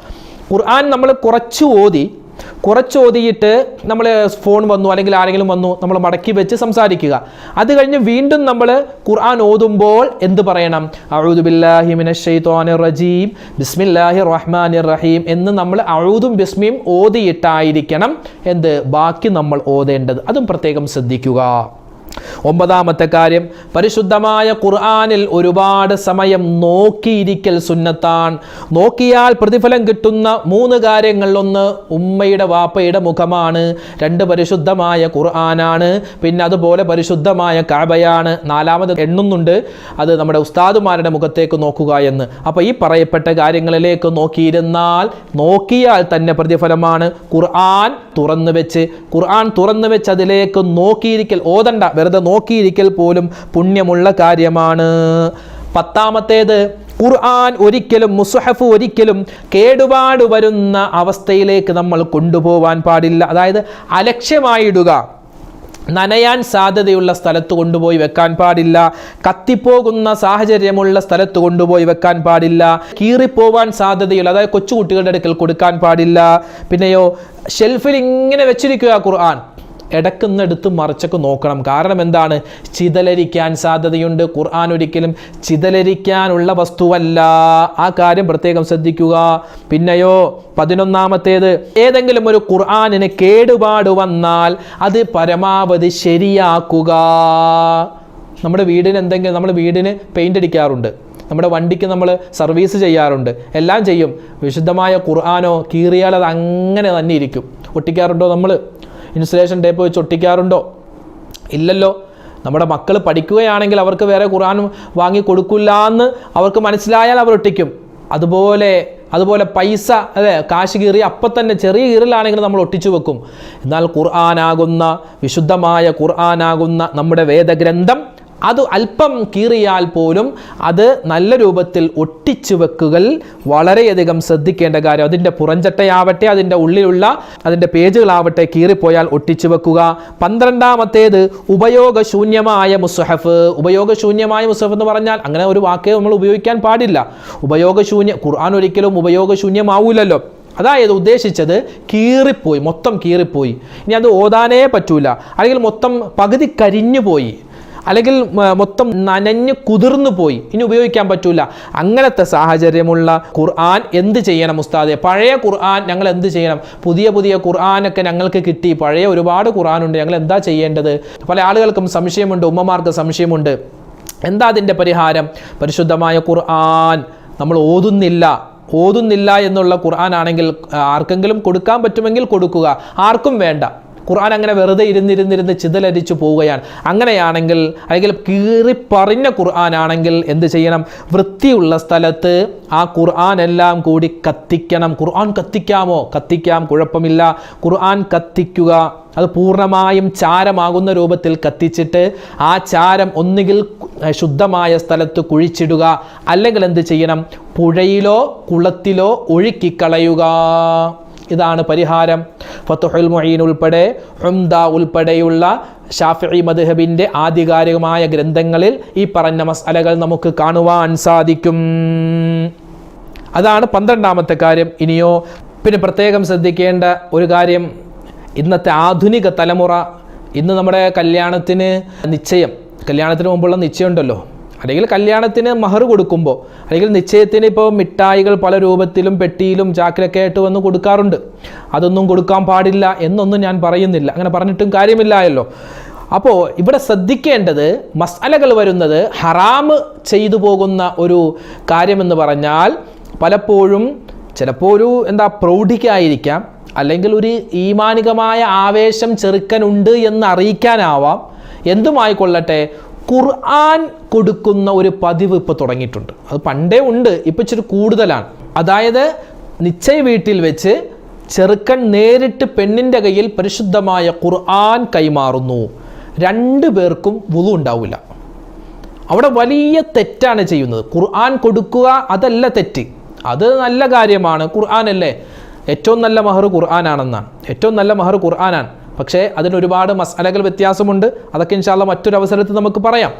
Speaker 1: ഖുർആൻ നമ്മൾ കുറച്ച് ഓതി കുറച്ച് ഓതിയിട്ട് നമ്മൾ ഫോൺ വന്നു അല്ലെങ്കിൽ ആരെങ്കിലും വന്നു നമ്മൾ മടക്കി വെച്ച് സംസാരിക്കുക. അത് കഴിഞ്ഞ് വീണ്ടും നമ്മൾ ഖുർആൻ ഓതുമ്പോൾ എന്ത് പറയണം? റജീം റഹീം എന്ന് നമ്മൾ അഴുതും ബിസ്മിയും ഓതിയിട്ടായിരിക്കണം എന്ത്? ബാക്കി നമ്മൾ ഓതേണ്ടത്. അതും പ്രത്യേകം ശ്രദ്ധിക്കുക. ഒമ്പതാമത്തെ കാര്യം പരിശുദ്ധമായ ഖുർആാനിൽ ഒരുപാട് സമയം നോക്കിയിരിക്കൽ സുന്നത്താൻ നോക്കിയാൽ പ്രതിഫലം കിട്ടുന്ന മൂന്ന് കാര്യങ്ങൾ ഒന്ന് ഉമ്മയുടെ വാപ്പയുടെ മുഖമാണ് രണ്ട് പരിശുദ്ധമായ ഖുർആനാണ് പിന്നെ അതുപോലെ പരിശുദ്ധമായ കാബയാണ്. നാലാമത് എണ്ണുന്നുണ്ട് അത് നമ്മുടെ ഉസ്താദുമാരുടെ മുഖത്തേക്ക് നോക്കുക എന്ന്. അപ്പോൾ ഈ പറയപ്പെട്ട കാര്യങ്ങളിലേക്ക് നോക്കിയിരുന്നാൽ നോക്കിയാൽ തന്നെ പ്രതിഫലമാണ്. ഖുർആൻ തുറന്നു വെച്ച് ഖുർആൻ തുറന്നു വെച്ച് അതിലേക്ക് നോക്കിയിരിക്കൽ ഓതണ്ട വെറുതെ നോക്കിയിരിക്കൽ പോലും പുണ്യമുള്ള കാര്യമാണ്. പത്താമത്തേത് ഖുർആൻ ഒരിക്കലും മുസ്ഹഫ് ഒരിക്കലും കേടുപാട് വരുന്ന അവസ്ഥയിലേക്ക് നമ്മൾ കൊണ്ടുപോവാൻ പാടില്ല. അതായത് അലക്ഷ്യമായിടുക. നനയാൻ സാധ്യതയുള്ള സ്ഥലത്ത് കൊണ്ടുപോയി വെക്കാൻ പാടില്ല. കത്തിപ്പോകുന്ന സാഹചര്യമുള്ള സ്ഥലത്ത് കൊണ്ടുപോയി വെക്കാൻ പാടില്ല. കീറിപ്പോവാൻ സാധ്യതയുള്ള അതായത് കൊച്ചുകുട്ടികളുടെ അടുക്കൽ കൊടുക്കാൻ പാടില്ല. പിന്നെയോ ഷെൽഫിൽ ഇങ്ങനെ വെച്ചിരിക്കുക ഖുർആൻ. ഇടക്കുന്നെടുത്ത് മറിച്ചൊക്കെ നോക്കണം. കാരണം എന്താണ്? ചിതലരിക്കാൻ സാധ്യതയുണ്ട്. ഖുർആൻ ഒരിക്കലും ചിതലരിക്കാനുള്ള വസ്തുവല്ല. ആ കാര്യം പ്രത്യേകം ശ്രദ്ധിക്കുക. പിന്നെയോ പതിനൊന്നാമത്തേത് ഏതെങ്കിലും ഒരു ഖുർആാനിന് കേടുപാട് വന്നാൽ അത് പരമാവധി ശരിയാക്കുക. നമ്മുടെ വീടിന് എന്തെങ്കിലും നമ്മൾ വീടിന് പെയിന്റ് അടിക്കാറുണ്ട്. നമ്മുടെ വണ്ടിക്ക് നമ്മൾ സർവീസ് ചെയ്യാറുണ്ട്. എല്ലാം ചെയ്യും. വിശുദ്ധമായ ഖുർആാനോ കീറിയാൽ അത് അങ്ങനെ തന്നെ ഇരിക്കും. ഒട്ടിക്കാറുണ്ടോ നമ്മൾ ഇൻസുലേഷൻ ടേപ്പ് വെച്ച് ഒട്ടിക്കാറുണ്ടോ? ഇല്ലല്ലോ. നമ്മുടെ മക്കൾ പഠിക്കുകയാണെങ്കിൽ അവർക്ക് വേറെ ഖുർആൻ വാങ്ങി കൊടുക്കില്ല എന്ന് അവർക്ക് മനസ്സിലായാൽ അവർ ഒട്ടിക്കും. അതുപോലെ അതുപോലെ പൈസ അതെ കാശ് കീറി അപ്പം തന്നെ ചെറിയ കീറിലാണെങ്കിലും നമ്മൾ ഒട്ടിച്ചു വെക്കും. എന്നാൽ ഖുർആനാകുന്ന വിശുദ്ധമായ ഖുർആനാകുന്ന നമ്മുടെ വേദഗ്രന്ഥം അത് അല്പം കീറിയാൽ പോലും അത് നല്ല രൂപത്തിൽ ഒട്ടിച്ചു വെക്കുകൾ വളരെയധികം ശ്രദ്ധിക്കേണ്ട കാര്യം. അതിന്റെ പുറഞ്ചട്ടയാവട്ടെ അതിന്റെ ഉള്ളിലുള്ള അതിന്റെ പേജുകളാവട്ടെ കീറിപ്പോയാൽ ഒട്ടിച്ചു വെക്കുക. പന്ത്രണ്ടാമത്തേത് ഉപയോഗശൂന്യമായ മുസ്ഹഫ്. ഉപയോഗശൂന്യമായ മുസ്ഹഫ് എന്ന് പറഞ്ഞാൽ അങ്ങനെ ഒരു വാക്കേ നമ്മൾ ഉപയോഗിക്കാൻ പാടില്ല. ഉപയോഗശൂന്യ ഖുർആൻ ഒരിക്കലും ഉപയോഗശൂന്യമാവൂലല്ലോ. അതായത് ഉദ്ദേശിച്ചത് കീറിപ്പോയി മൊത്തം കീറിപ്പോയി. ഇനി അത് ഓതാനേ പറ്റൂല. അല്ലെങ്കിൽ മൊത്തം പകുതി കരിഞ്ഞു പോയി അല്ലെങ്കിൽ മൊത്തം നനഞ്ഞ് കുതിർന്നു പോയി. ഇനി ഉപയോഗിക്കാൻ പറ്റൂല. അങ്ങനത്തെ സാഹചര്യമുള്ള ഖുർആൻ എന്ത് ചെയ്യണം ഉസ്താദെ? പഴയ ഖുർആൻ ഞങ്ങൾ എന്ത് ചെയ്യണം? പുതിയ പുതിയ ഖുർആനൊക്കെ ഞങ്ങൾക്ക് കിട്ടി. പഴയ ഒരുപാട് ഖുർആനുണ്ട്. ഞങ്ങൾ എന്താ ചെയ്യേണ്ടത്? പല ആളുകൾക്കും സംശയമുണ്ട് ഉമ്മമാർക്ക് സംശയമുണ്ട്. എന്താ അതിന്റെ പരിഹാരം? പരിശുദ്ധമായ ഖുർആൻ നമ്മൾ ഓതുന്നില്ല. ഓതുന്നില്ല എന്നുള്ള ഖുർആൻ ആണെങ്കിൽ ആർക്കെങ്കിലും കൊടുക്കാൻ പറ്റുമെങ്കിൽ കൊടുക്കുക. ആർക്കും വേണ്ട. ഖുർആൻ അങ്ങനെ വെറുതെ ഇരുന്നിരുന്നിരുന്ന് ചിതലരിച്ചു പോവുകയാണ്. അങ്ങനെയാണെങ്കിൽ അല്ലെങ്കിൽ കീറിപ്പറിഞ്ഞ ഖുർആൻ ആണെങ്കിൽ എന്ത് ചെയ്യണം? വൃത്തിയുള്ള സ്ഥലത്ത് ആ ഖുർആൻ എല്ലാം കൂടി കത്തിക്കണം. ഖുർആൻ കത്തിക്കാമോ? കത്തിക്കാം കുഴപ്പമില്ല. ഖുർആൻ കത്തിക്കുക അത് പൂർണമായും ചാരമാകുന്ന രൂപത്തിൽ കത്തിച്ചിട്ട് ആ ചാരം ഒന്നുകിൽ ശുദ്ധമായ സ്ഥലത്ത് കുഴിച്ചിടുക. അല്ലെങ്കിൽ എന്ത് ചെയ്യണം? പുഴയിലോ കുളത്തിലോ ഒഴുക്കിക്കളയുക ഇതാണ് പരിഹാരം. ഫത്തുഹുൽ മൊയ്യീൻ ഉൾപ്പെടെ ഹുംദ ഉൾപ്പെടെയുള്ള ഷാഫി മദ്ഹബിന്റെ ആധികാരികമായ ഗ്രന്ഥങ്ങളിൽ ഈ പറഞ്ഞ മസാലകൾ നമുക്ക് കാണുവാൻ സാധിക്കും. അതാണ് പന്ത്രണ്ടാമത്തെ കാര്യം. ഇനിയോ പിന്നെ പ്രത്യേകം ശ്രദ്ധിക്കേണ്ട ഒരു കാര്യം. ഇന്നത്തെ ആധുനിക തലമുറ ഇന്ന് നമ്മുടെ കല്യാണത്തിന് നിശ്ചയം. കല്യാണത്തിന് മുമ്പുള്ള നിശ്ചയം ഉണ്ടല്ലോ അല്ലെങ്കിൽ കല്യാണത്തിന് മഹർ കൊടുക്കുമ്പോൾ അല്ലെങ്കിൽ നിശ്ചയത്തിന് ഇപ്പോൾ മിഠായികൾ പല രൂപത്തിലും പെട്ടിയിലും ചാക്കിലൊക്കെ ആയിട്ട് വന്ന് കൊടുക്കാറുണ്ട്. അതൊന്നും കൊടുക്കാൻ പാടില്ല എന്നൊന്നും ഞാൻ പറയുന്നില്ല. അങ്ങനെ പറഞ്ഞിട്ടും കാര്യമില്ലായല്ലോ. അപ്പോൾ ഇവിടെ ശ്രദ്ധിക്കേണ്ടത് മസാലകൾ വരുന്നത് ഹറാമ് ചെയ്തു പോകുന്ന ഒരു കാര്യമെന്ന് പറഞ്ഞാൽ പലപ്പോഴും ചിലപ്പോൾ ഒരു എന്താ പ്രൗഢിക്കായിരിക്കാം അല്ലെങ്കിൽ ഒരു ഈമാനികമായ ആവേശം ചെറുക്കനുണ്ട് എന്ന് അറിയിക്കാനാവാം. എന്തുമായിക്കൊള്ളട്ടെ? ഖുർആൻ കൊടുക്കുന്ന ഒരു പതിവ് ഇപ്പൊ തുടങ്ങിയിട്ടുണ്ട്. അത് പണ്ടേ ഉണ്ട് ഇപ്പൊ ഇച്ചിരി കൂടുതലാണ്. അതായത് നിശ്ചയ വീട്ടിൽ വെച്ച് ചെറുക്കൻ നേരിട്ട് പെണ്ണിന്റെ കയ്യിൽ പരിശുദ്ധമായ ഖുർആൻ കൈമാറുന്നു. രണ്ടു പേർക്കും വുളു ഉണ്ടാവില്ല. അവിടെ വലിയ തെറ്റാണ് ചെയ്യുന്നത്. ഖുർആൻ കൊടുക്കുക അതല്ല തെറ്റ്. അത് നല്ല കാര്യമാണ്. ഖുർആൻ അല്ലേ? ഏറ്റവും നല്ല മഹർ ഖുർആനാണെന്നാണ്. ഏറ്റവും നല്ല മഹർ ഖുർആനാണ്. പക്ഷേ അതിന് ഒരുപാട് മസാലകൾ വ്യത്യാസമുണ്ട്. അതൊക്കെ ഇൻഷാല്ല മറ്റൊരു അവസരത്തിൽ നമുക്ക് പറയാം.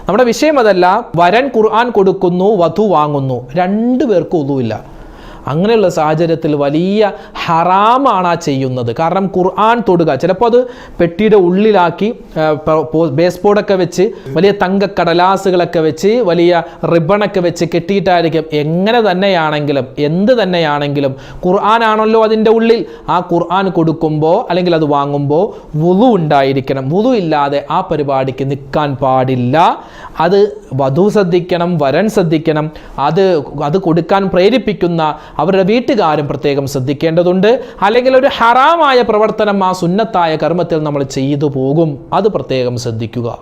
Speaker 1: നമ്മുടെ വിഷയം അതല്ല വരൻ ഖുർആൻ കൊടുക്കുന്നു വധു വാങ്ങുന്നു. രണ്ടു പേർക്കും ഒന്നുമില്ല അങ്ങനെയുള്ള സാഹചര്യത്തിൽ വലിയ ഹറാമാണ് ആ ചെയ്യുന്നത്. കാരണം ഖുർആൻ തൊടുക ചിലപ്പോൾ അത് പെട്ടിയുടെ ഉള്ളിലാക്കി ബേസ്ബോർഡൊക്കെ വെച്ച് വലിയ തങ്ക കടലാസുകളൊക്കെ വെച്ച് വലിയ റിബണൊക്കെ വെച്ച് കെട്ടിയിട്ടായിരിക്കും. എങ്ങനെ തന്നെയാണെങ്കിലും എന്ത് തന്നെയാണെങ്കിലും ഖുർആൻ ആണല്ലോ അതിന്റെ ഉള്ളിൽ. ആ ഖുർആൻ കൊടുക്കുമ്പോൾ അല്ലെങ്കിൽ അത് വാങ്ങുമ്പോൾ വുതു ഉണ്ടായിരിക്കണം. വുതു ഇല്ലാതെ ആ പരിപാടിക്ക് നിൽക്കാൻ പാടില്ല. അത് വധു ശ്രദ്ധിക്കണം വരൻ ശ്രദ്ധിക്കണം. അത് അത് കൊടുക്കാൻ പ്രേരിപ്പിക്കുന്ന അവരുടെ വീട്ടുകാരും പ്രത്യേകം ശ്രദ്ധിക്കേണ്ടതുണ്ട്. അല്ലെങ്കിൽ ഒരു ഹറാമായ പ്രവർത്തനം ആ സുന്നത്തായ കർമ്മത്തിൽ നമ്മൾ ചെയ്തു പോകും. അത് പ്രത്യേകം ശ്രദ്ധിക്കുക.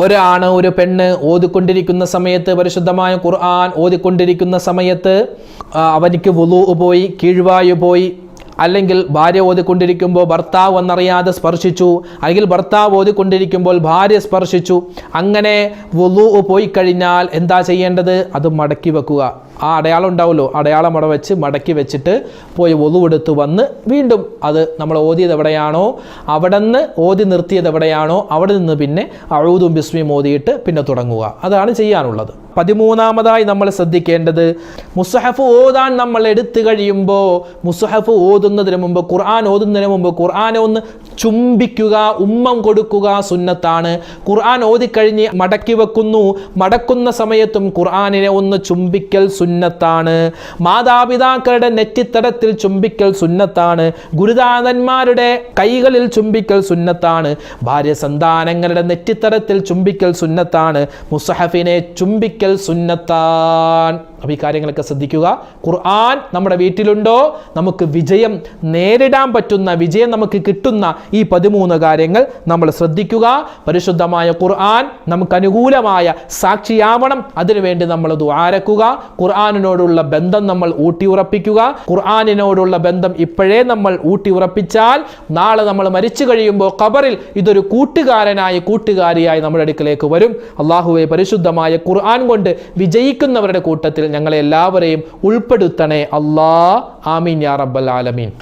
Speaker 1: ഒരാണ് ഒരു പെണ്ണ് ഓതിക്കൊണ്ടിരിക്കുന്ന സമയത്ത് പരിശുദ്ധമായ ഖുർആൻ ഓതിക്കൊണ്ടിരിക്കുന്ന സമയത്ത് അവനിക്ക് വുളു പോയി കീഴ്വായു പോയി. അല്ലെങ്കിൽ ഭാര്യ ഓതിക്കൊണ്ടിരിക്കുമ്പോൾ ഭർത്താവ് എന്നറിയാതെ സ്പർശിച്ചു. അല്ലെങ്കിൽ ഭർത്താവ് ഓതിക്കൊണ്ടിരിക്കുമ്പോൾ ഭാര്യ സ്പർശിച്ചു. അങ്ങനെ വുളു പോയി കഴിഞ്ഞാൽ എന്താ ചെയ്യേണ്ടത്? അത് മടക്കി വെക്കുക. ആ അടയാളം ഉണ്ടാവുമല്ലോ. അടയാളം അവിടെ വെച്ച് മടക്കി വെച്ചിട്ട് പോയി ഒതുവെടുത്ത് വന്ന് വീണ്ടും അത് നമ്മൾ ഓതിയത് എവിടെയാണോ അവിടെ നിന്ന് ഓതി നിർത്തിയത് എവിടെയാണോ അവിടെ നിന്ന് പിന്നെ അഴുതും ബിസ്മിയും ഓതിയിട്ട് പിന്നെ തുടങ്ങുക. അതാണ് ചെയ്യാനുള്ളത്. പതിമൂന്നാമതായി നമ്മൾ ശ്രദ്ധിക്കേണ്ടത് മുസഹഫ് ഓതാൻ നമ്മൾ എടുത്തു കഴിയുമ്പോൾ മുസഹഫ് ഓതുന്നതിന് മുമ്പ് ഖുർആൻ ഓതുന്നതിന് മുമ്പ് ഖുർആനെ ഒന്ന് ചുംബിക്കുക ഉമ്മം കൊടുക്കുക സുന്നത്താണ്. ഖുർആൻ ഓതിക്കഴിഞ്ഞ് മടക്കി വെക്കുന്നു. മടക്കുന്ന സമയത്തും ഖുർആനിനെ ഒന്ന് ചുംബിക്കൽ സുന്നത്താണ്. മാതാപിതാക്കളുടെ നെറ്റിത്തടത്തിൽ ചുംബിക്കൽ സുന്നത്താണ്. ഗുരുനാഥന്മാരുടെ കൈകളിൽ ചുംബിക്കൽ സുന്നത്താണ്. ഭാര്യ സന്താനങ്ങളുടെ നെറ്റിത്തടത്തിൽ ചുംബിക്കൽ സുന്നത്താണ്. മുസഹഫിനെ ചുംബിക്കൽ സുന്നത്താൻ അപ്പോൾ ഈ കാര്യങ്ങളൊക്കെ ശ്രദ്ധിക്കുക. ഖുർആൻ നമ്മുടെ വീട്ടിലുണ്ടോ? നമുക്ക് വിജയം നേരിടാൻ പറ്റുന്ന വിജയം നമുക്ക് കിട്ടുന്ന ഈ പതിമൂന്ന് കാര്യങ്ങൾ നമ്മൾ ശ്രദ്ധിക്കുക. പരിശുദ്ധമായ ഖുർആൻ നമുക്ക് അനുകൂലമായ സാക്ഷിയാവണം. അതിനുവേണ്ടി നമ്മൾ ദ്വാരക്കുക ഖുർആാനിനോടുള്ള ബന്ധം നമ്മൾ ഊട്ടിയുറപ്പിക്കുക ഖുർആാനിനോടുള്ള ബന്ധം ഇപ്പോഴേ നമ്മൾ ഊട്ടിയുറപ്പിച്ചാൽ നാളെ നമ്മൾ മരിച്ചു കഴിയുമ്പോൾ ഖബറിൽ ഇതൊരു കൂട്ടുകാരനായി കൂട്ടുകാരിയായി നമ്മുടെ അടുക്കലേക്ക് വരും. അള്ളാഹുവെ പരിശുദ്ധമായ ഖുർആൻ കൊണ്ട് വിജയിക്കുന്നവരുടെ കൂട്ടത്തിൽ ഞങ്ങളെ എല്ലാവരെയും ഉൾപ്പെടുത്തണേ. അള്ളാ ആമീൻ യാ റബ്ബൽ ആലമീൻ.